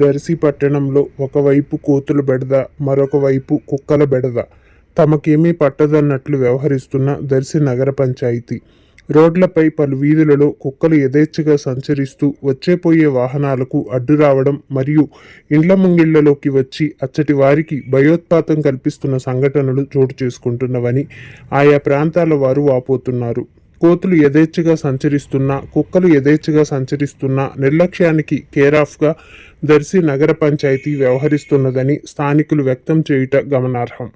దర్శి పట్టణంలో ఒకవైపు కోతుల బెడద మరొకవైపు కుక్కల బెడద. తమకేమీ పట్టదన్నట్లు వ్యవహరిస్తున్న దర్శి నగర పంచాయతీ. రోడ్లపై పలు వీధులలో కుక్కలు యథేచ్ఛగా సంచరిస్తూ వచ్చేపోయే వాహనాలకు అడ్డు రావడం మరియు ఇండ్ల ముంగిళ్ళలోకి వచ్చి అచ్చటి వారికి భయోత్పాతం కల్పిస్తున్న సంఘటనలు చోటు చేసుకుంటున్నవని ఆయా ప్రాంతాల వారు వాపోతున్నారు. కోతులు యథేచ్ఛగా సంచరిస్తున్నా కుక్కలు యథేచ్ఛగా సంచరిస్తున్నా నిర్లక్ష్యానికి కేరాఫ్గా దర్శి నగర పంచాయతీ వ్యవహరిస్తున్నదని స్థానికులు వ్యక్తం చేయుట గమనార్హం.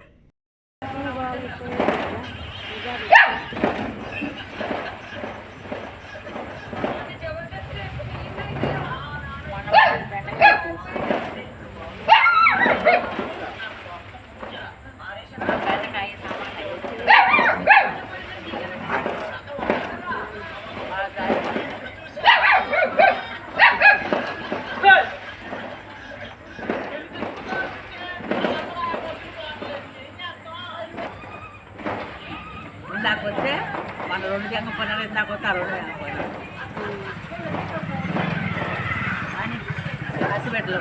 ఇందాక వస్తే మన రెండు జంగ పనులు ఇందాక వస్తే ఆ రెండు జంగ పనులు. అని కాసిపెట్టలో